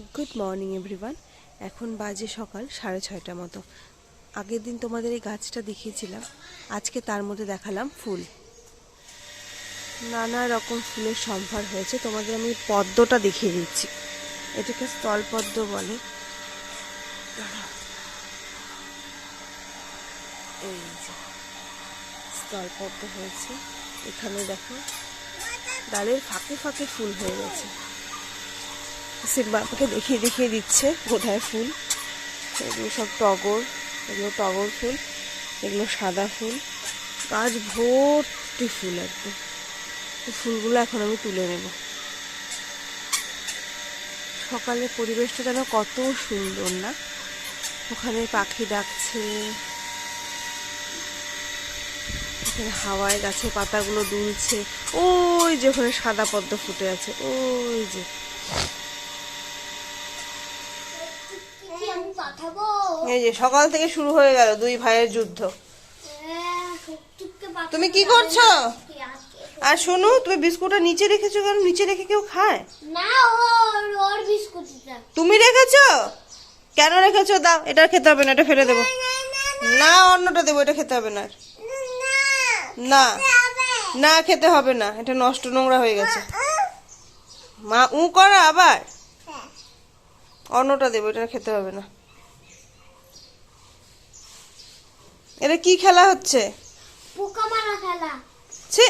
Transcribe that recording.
Good morning everyone এখন বাজে সকাল সাড়ে ছয়টা মতো। আগের দিন তোমাদের এই গাছটা দেখিয়েছিলাম। আজকে তার মধ্যে দেখালাম ফুল। নানা রকম ফুলের সম্ভার হয়েছে। তোমাদের আমি পদ্মটা দেখিয়ে দিচ্ছি। এটাকে স্থলপদ্ম বলে। এই যে, স্থলপদ্ম হয়েছে। এখানে দেখো, ডালের ফাঁকে ফাঁকে ফুল হয়ে গেছে। সিম্বা আমাকে দেখিয়ে দেখিয়ে দিচ্ছে কোথায় ফুল। এগুলো সব টগর, এগুলো টগর ফুল, এগুলো সাদা ফুল। গাছ ভর্তি ফুল একদম। ফুলগুলো এখন আমি তুলে নেব। সকালের পরিবেশটা যেন কত সুন্দর না। ওখানে পাখি ডাকছে। এখানে হাওয়ায় গাছে পাতাগুলো দুলছে। ওই যে ওখানে সাদা পদ্ম ফুটে আছে। ওই যে কি আমি পাঠাবো এই যে সকাল থেকে শুরু হয়ে গেল দুই ভাইয়ের যুদ্ধ। পাঠাবো তুমি কি করছ? আর শোনো তুমি বিস্কুটটা নিচে রেখেছো কারণ নিচে রেখে কেউ খায়? না ওর ওর বিস্কুট তুমি রেখেছো? কেন রেখেছো? দাও এটা খেতে হবে না এটা ফেলে দেবো। না অন্যটা দেবো এটা খেতে হবে না। না না। খেতে হবে। না এটা নষ্ট নোংরা হয়ে গেছে। মা উ করা আবার। অন্যটা দেবো এটা খেতে হবে না। এটা কি খেলা হচ্ছে? পোকা মারা খেলা। ছি!